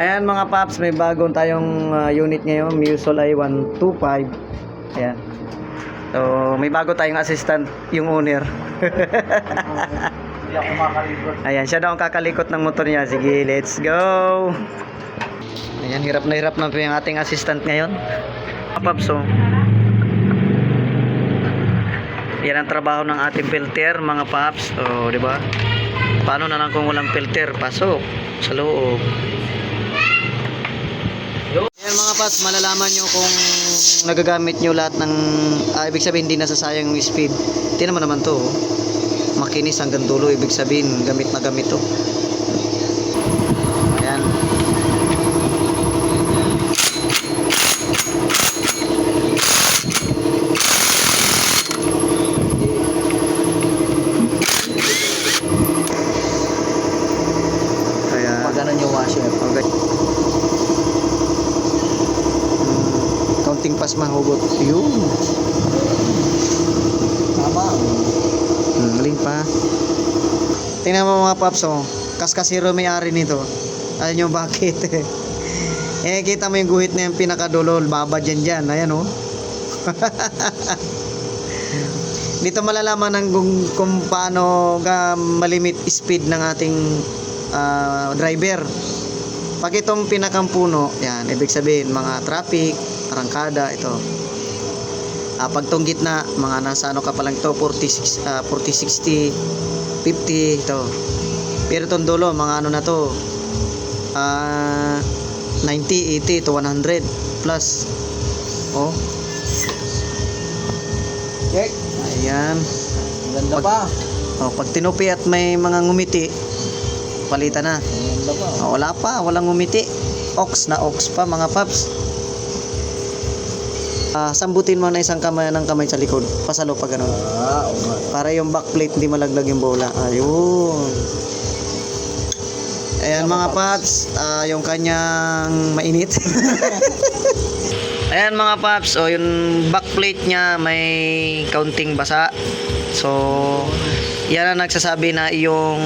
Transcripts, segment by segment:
Ayan mga paps, may bagong tayong ah, unit ngayon, Musol i125. Ayan. So, may bago tayong assistant, yung owner. Ayan, siya daw ang kakalikot ng motor niya. Sige, let's go! Ayan, hirap na hirap na po yung ating assistant ngayon. Paps, oh. Yan ang trabaho ng ating filter, mga paps. O, di ba? Paano na lang kung walang filter? Pasok sa loob. Yan mga paps, malalaman nyo kung nagagamit nyo lahat ng, ah, ibig sabihin hindi nasasayang yung speed. Tingnan mo naman to, oh. makinis hanggang dulo, ibig sabihin gamit na gamit to. Ayan. Ayan. Maganon yung washer. Okay. Hmm, counting pass mahugot. Yun. Tama. Hmm, maling pa. Tingnan mo mga paps, oh. Kaskasiro may-ari nito. Alam nyo bakit? eh, kita mo yung guhit na yung pinakadulo. Baba dyan dyan. Ayan, oh. Dito malalaman ng kung, kung paano ga malimit speed ng ating ah, driver. Pag itong pinakang puno, yan, ibig sabihin mga traffic, arangkada, ito. Ah, pag tong gitna, mga nasa ano ka pa lang to, 40, ah, 40, 60, 50, ito. Pero itong dulo, mga ano na to, ah, 90, 80 to 100 plus. Oh, Check. ayan. Ganda Pag- pa. Oh, pag tinupi at may mga ngumiti, palitan na. Ganda pa. Oh, wala pa, walang ngumiti. Ox na ox pa mga paps. Ah, sambutin mo na isang kamay ng kamay sa likod. Pasalo pa ganun. Ah, nga. Para yung backplate hindi malaglag yung bola. Ayun. Ayan mga paps, ah, yung kanyang mainit. Ayan mga paps, oh, yung backplate niya may counting basa. So, yan ang nagsasabi na yung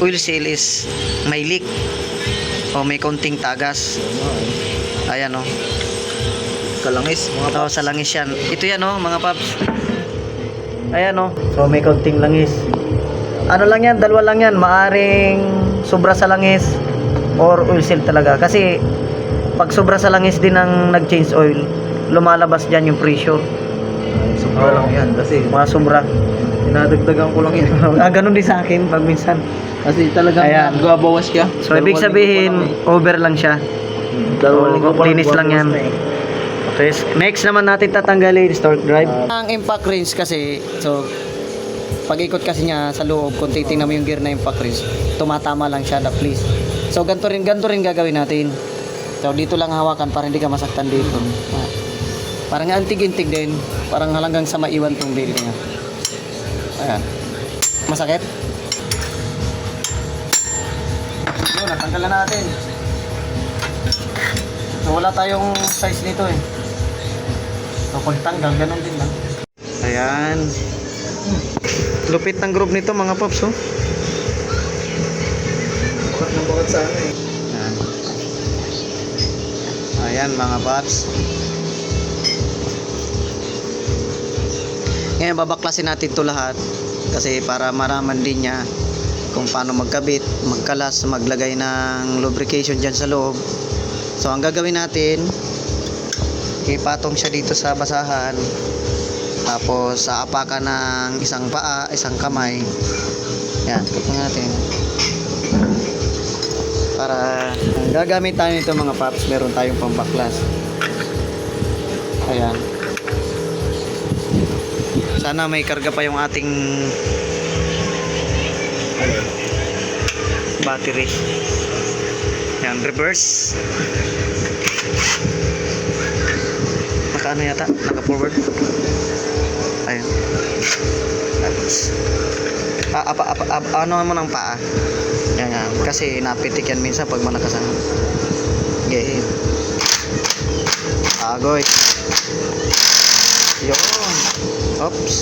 oil seal is may leak. O may counting tagas. Ayan oh. Kalangis. Mga Ito sa langis yan. Ito yan oh, mga paps. Ayan oh. So may counting langis. Ano lang yan, dalawa lang yan. Maaring sobra sa langis or oil seal talaga. Kasi pag sobra sa langis din ang nag-change oil, lumalabas dyan yung pressure. Sobra lang yan kasi Mga sobra. dinadagdagan ko lang yan. ah, ganun din sa akin pag minsan. Kasi talagang Ayan. nagabawas ka. So ibig sabihin, over lang siya. Oo, pa lang linis lang yan. Okay, next naman natin tatanggalin stork drive. ang impact rings kasi, so pag ikot kasi niya sa loob, kung titingnan mo yung gear na impact rings, tumatama lang siya na please. So ganito rin, ganito rin gagawin natin. So dito lang hawakan para hindi ka masaktan dito. Parang antig-intig din, parang hanggang sa maiwan tong baby niya. Ayan. Masakit? Yun, natanggal na natin. So wala tayong size nito eh. So pagtanggal, ganun din lang. Ayan. Lupit ng group nito mga pops oh. Bakat ng bakat sa ano eh. Ayan. Ayan mga pops. Ngayon babaklasin natin to lahat kasi para maraman din niya kung paano magkabit, magkalas, maglagay ng lubrication dyan sa loob. So ang gagawin natin, ipatong siya dito sa basahan. Tapos aapakan ng isang paa, isang kamay. Yan, tukot natin. Para ang gagamit tayo nito mga paps, meron tayong pambaklas. Ayan. Sana may karga pa yung ating battery. Yan, reverse. Naka ano yata? Naka forward. Ayun. Tapos, pa, apa, apa, apa, ano mo ng paa? Yan, yan. Kasi napitik yan minsan pag malakas ang game. Agoy. Yun. Oops.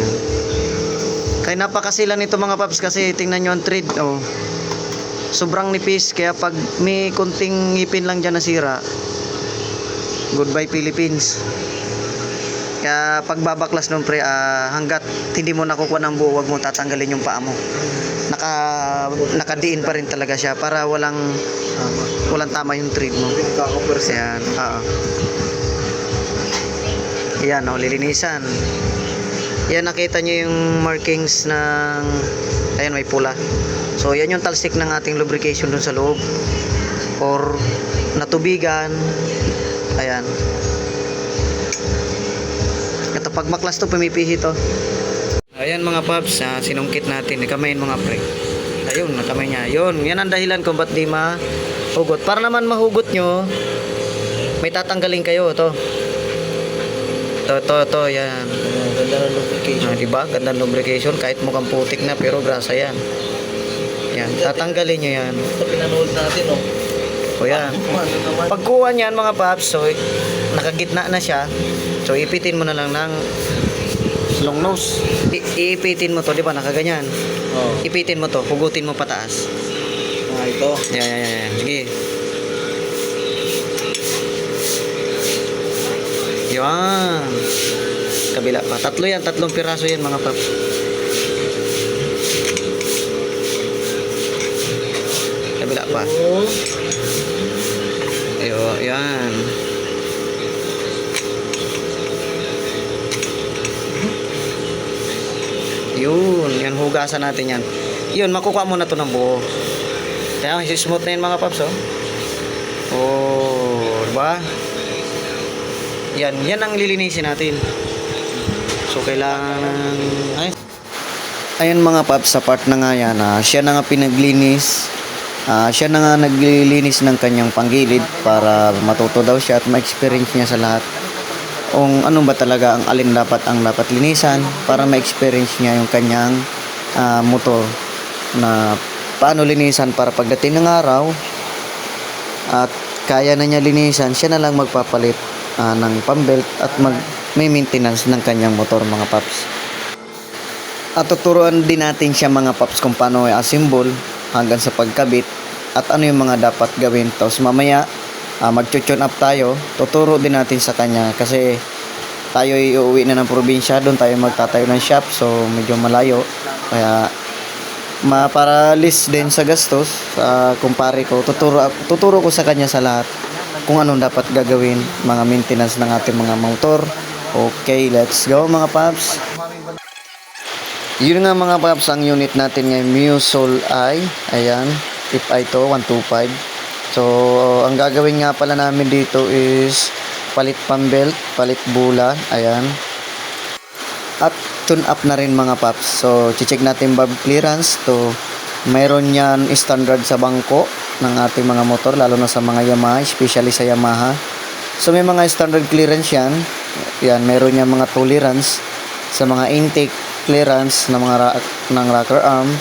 Ayan. Kaya napakasila nito mga paps kasi tingnan nyo ang thread. Oh. sobrang nipis kaya pag may kunting ngipin lang dyan nasira goodbye Philippines kaya pagbabaklas nun pre ah, hanggat hindi mo nakukuha ng buo wag mo tatanggalin yung paa mo naka nakadiin pa rin talaga siya para walang walang tama yung trade mo. Ayan, oo. Ayan, oh, lilinisan. Yan, nakita nyo yung markings ng... Ayan, may pula. So, yan yung talsik ng ating lubrication dun sa loob. Or natubigan. Ayan. Ito, pag maklas to, pumipihi to. Ayan mga paps, ah, sinungkit natin. Ikamayin mga pre. Ayun, nakamay niya. Yun, yan ang dahilan kung ba't di mahugot. Para naman mahugot nyo, may tatanggalin kayo. To. To, to, to, yan. Ganda ng lubrication. Ah, di ba? Ganda ng lubrication. Kahit mukhang putik na, pero grasa yan. Yan, tatanggalin nyo yan. Ito pinanood natin, oh. O yan. Pagkuha niyan mga paps, so nakagitna na siya. So ipitin mo na lang ng long nose. I- iipitin mo to, di ba? Nakaganyan. Oh. Ipitin mo to, hugutin mo pataas. Ah, ito. Yan, yan, yan, yan. Sige. Yan. Kabila pa. Tatlo yan, tatlong piraso yan mga paps. Kabila pa. Oh. Ayo, yan. Yun, yan hugasan natin yan. Yun, makukuha mo na to ng buo. Kaya smooth na yun mga paps, oh. Oh, diba? Yan, yan ang lilinisin natin. So, kailangan ng... Ay. Ayun mga paps, sa part na nga yan, ah, siya na nga pinaglinis. Ah, siya na nga naglilinis ng kanyang panggilid para matuto daw siya at ma-experience niya sa lahat kung ano ba talaga ang alin dapat ang dapat linisan para ma-experience niya yung kanyang ah, motor na paano linisan para pagdating ng araw at kaya na niya linisan, siya na lang magpapalit ah, ng pambelt at mag may maintenance ng kanyang motor mga paps. At tuturuan din natin siya mga paps kung paano i-assemble hanggang sa pagkabit. At ano yung mga dapat gawin. Tapos mamaya uh, mag-tune up tayo, tuturo din natin sa kanya kasi tayo iuwi na ng probinsya, doon tayo magtatayo ng shop. So medyo malayo. Kaya ma para list din sa gastos. Sa kumpare ko tuturo tuturo ko sa kanya sa lahat kung anong dapat gagawin mga maintenance ng ating mga motor. Okay let's go mga paps yun nga mga paps ang unit natin ngayon Musol I ayan tip I to 125 so ang gagawin nga pala namin dito is palit pambelt palit bula ayan at tune up na rin mga paps. So, check natin valve clearance to mayroon yan standard sa bangko ng ating mga motor lalo na sa mga Yamaha, especially sa Yamaha. So, may mga standard clearance yan. Yan, mayroon yan mga tolerance sa mga intake clearance ng mga ra- ng rocker arms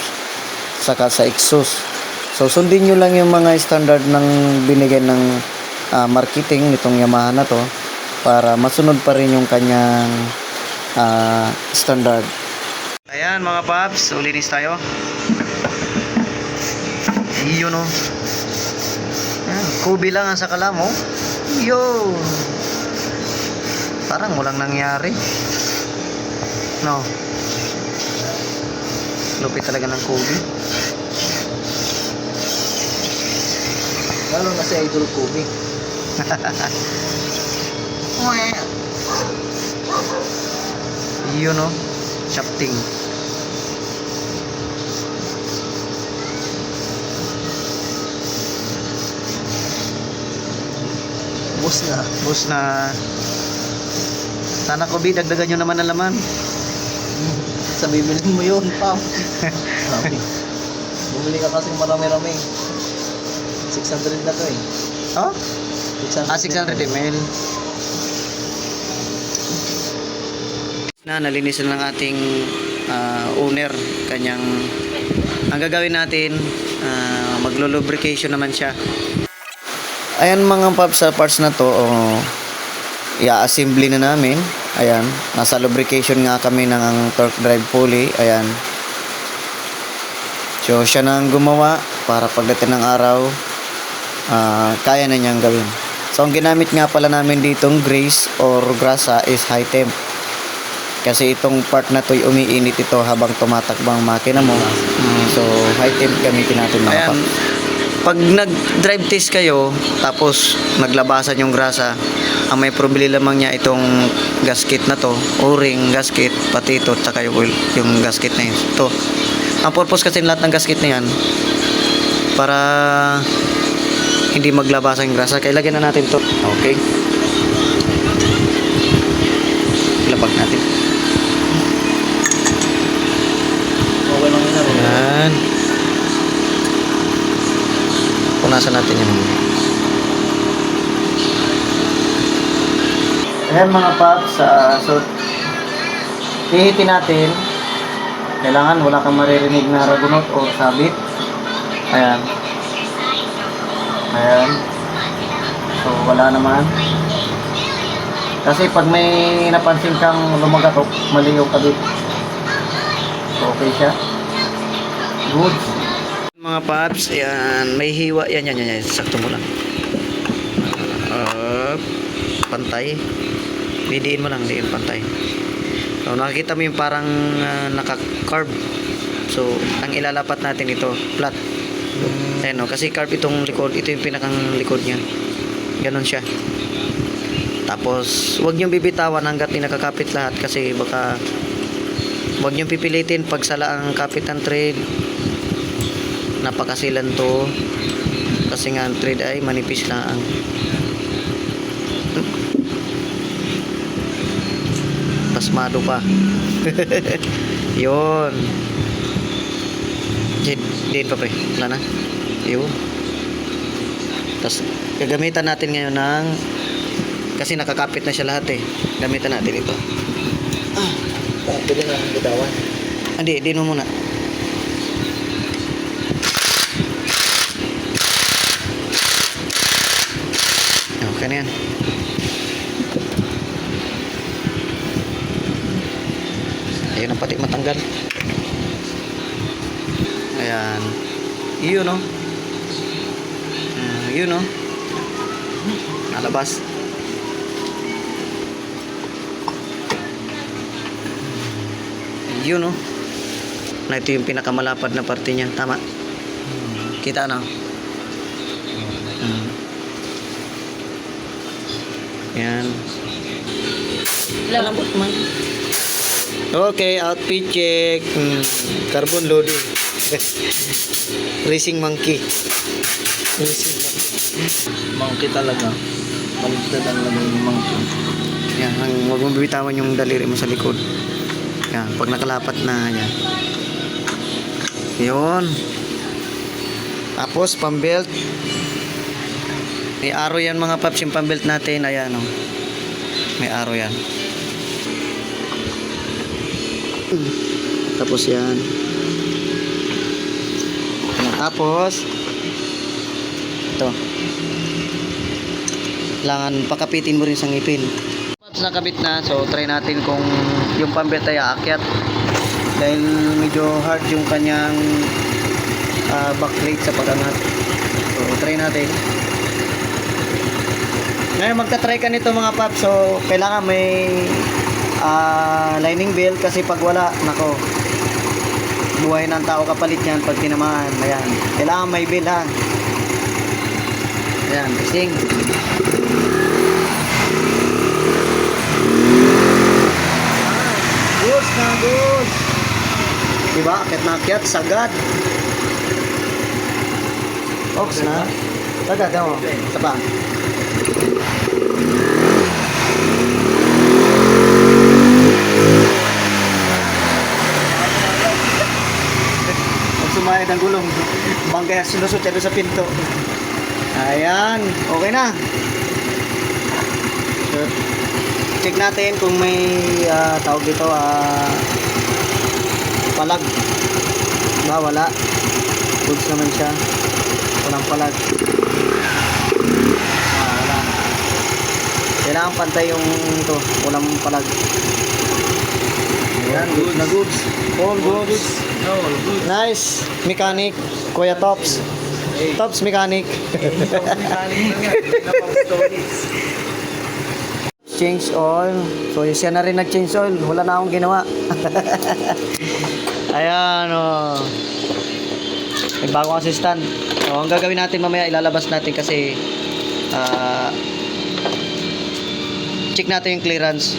saka sa exhaust. So, sundin nyo lang yung mga standard ng binigay ng ah, marketing nitong Yamaha na to para masunod pa rin yung kanyang ah, standard. Ayan mga paps, ulinis tayo. Yun o. Ayan, kubi lang ang sakala mo. Yo! Parang walang nangyari. No. Lupit talaga ng kubi. Lalo na si Idol Kobe. Yun o. Shafting. Bus na. Bus na sana ko bi dagdagan nyo naman ang laman. Sa bibilin mo yun, pam. Sabi. Bumili ka kasi marami-rami. 600 na to eh. Oh? 600 Ah, 600 ml. Na nalinis na ng ating ah, owner kanyang ang gagawin natin ah, maglo-lubrication naman siya. Ayan mga paps sa parts na to, oh, i-assembly na namin. Ayan, nasa lubrication nga kami ng ang torque drive pulley. Ayan. So siya na ang gumawa para pagdating ng araw, ah, kaya na niyang gawin. So, ang ginamit nga pala namin ditong grease or grasa is high temp. Kasi itong part na to umiinit ito habang tumatakbang makina mo. Mm, so, high temp gamitin natin mga Ayan. Pag nag-drive test kayo, tapos naglabasan yung grasa, ang may problema lamang niya itong gasket na to, o-ring, gasket, pati ito, tsaka yung, oil- yung gasket na yun. Ito. Ang purpose kasi lahat ng gasket na yan, para hindi maglabasan yung grasa. Kaya na natin to. Okay. Labag natin. Okay lang yun na. Yan. Punasan natin yan. Ayan mga paps, ah, so hihitin natin. Kailangan wala kang maririnig na ragunot o sabit. Ayan. Ayan. So wala naman. Kasi pag may napansin kang lumagatok, mali yung kabit. So okay siya. Good. Mga paps, yan, may hiwa, yan, yan, yan, yan, sakto mo lang. Up, pantay. Didiin mo lang, diin pantay. So, nakikita mo yung parang ah, naka-carve. So, ang ilalapat natin ito, flat. Ayan, no? kasi carve itong likod, ito yung pinakang likod niya. Ganon siya. Tapos, huwag niyong bibitawan hanggat di nakakapit lahat kasi baka Huwag niyong pipilitin pag sala ang kapit ng thread. Napakasilan to. Kasi nga ang thread ay manipis lang. Pasmado pa. Yun. Din, din pa pre. Wala na. Yun. Tapos gagamitan natin ngayon ng kasi nakakapit na siya lahat eh. Gamitan natin ito. Parang pwede na ang bitawan. Hindi, din mo muna. Okay na yan. Matanggal. Ayan. Yun no. Mm, yun no. Nalabas. Yun no. Na ito yung pinakamalapad na parte niya. Tama. Kita na. Mm. Yan. Lalambot man. Okay, outfit check. Hmm, carbon loading. Racing monkey. Racing monkey. Monkey talaga. Maligtad ang laman yung monkey. Yan, ang, huwag mong bibitawan yung daliri mo sa likod. Yan, pag nakalapat na, yan. Yun. Tapos, pambelt. May arrow yan mga paps, yung pambelt natin. Ayan, oh. May arrow yan. Tapos yan. Tapos, ito. Kailangan pakapitin mo rin sa ngipin. Paps nakabit na, so try natin kung yung pambelt ay aakyat. Dahil medyo hard yung kanyang ah, backplate sa pag-angat. So try natin. Ngayon magta-try ka nito mga paps, so kailangan may ah, lining belt kasi pag wala, nako, buhay ng tao kapalit yan pag tinamaan. Ayan. Kailangan may belt ha. Ayan, testing. Goods na goods. Diba? Akit na akit, sagad. Ox na. Sagad, oh. Isa pa. Sumayad ang gulong, bangkaya sinusot siya doon sa pinto. Ayan, okay na. So, check natin kung may ah, tawag dito ah palag. Ba, wala. Goods naman siya. Walang palag. Ah, wala. Kailangan pantay yung ito. Walang palag. Yan, goods na goods. All goods. All goods. Nice. Mechanic. Kuya Tops. Hey. Tops Mechanic. Change oil. So, siya na rin nag-change oil. Wala na akong ginawa. Ayan, oh. May bagong assistant. So, ang gagawin natin mamaya, ilalabas natin kasi ah check natin yung clearance.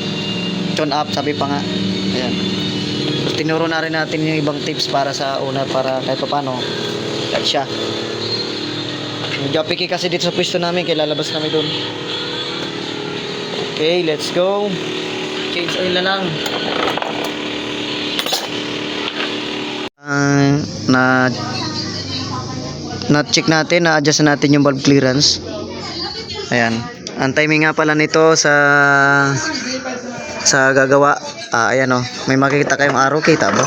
Tune up, sabi pa nga. Ayan. Tapos tinuro na rin natin yung ibang tips para sa owner para kahit pa paano kahit siya. Medyo picky kasi dito sa pwesto namin kaya lalabas kami doon. Okay, let's go. Change oil na lang. Ah, na na check natin, na adjust natin yung valve clearance. Ayan. Ang timing nga pala nito sa sa gagawa. Ah, ayan oh. May makikita kayong arrow, kita ba?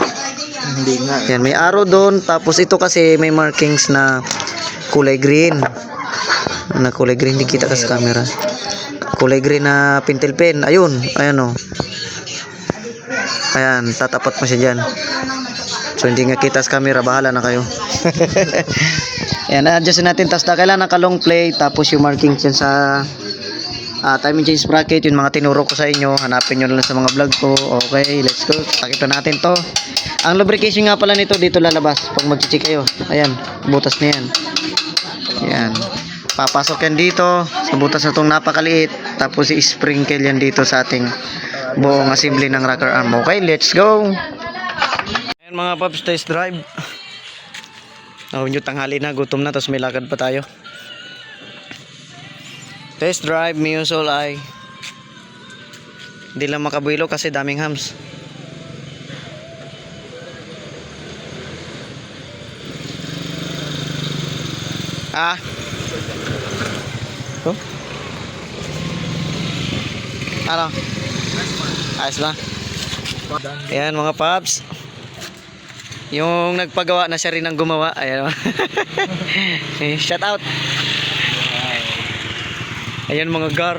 Hindi nga. Yan, may arrow doon. Tapos ito kasi may markings na kulay green. Na kulay green, hindi kita ka sa camera. Kulay green na pintel pen. Ayun, ayan o. Ayan, tatapat mo siya dyan. So hindi nga kita sa camera, bahala na kayo. Ayan, adjust natin. Tapos na kailangan naka long play. Tapos yung markings yan sa ah timing change bracket. Yung mga tinuro ko sa inyo. Hanapin nyo lang sa mga vlog ko. Okay, let's go. Pakita natin to. Ang lubrication nga pala nito dito lalabas pag mag-check kayo. Ayan, butas na yan. Ayan. Papasok yan dito sa butas na itong napakaliit. Tapos i-sprinkle yan dito sa ating buong assembly ng rocker arm. Okay, let's go. Ayan mga paps, test drive. Oh, nyo tanghali na, gutom na, tapos may lakad pa tayo. Test drive, Miusol ay hindi lang makabuilo kasi daming hams. Ah. Oh. Ano? Ayos ba? Ayan mga paps. Yung nagpagawa na siya rin ang gumawa. Ayan. Eh, Shout out. Ayan mga gar.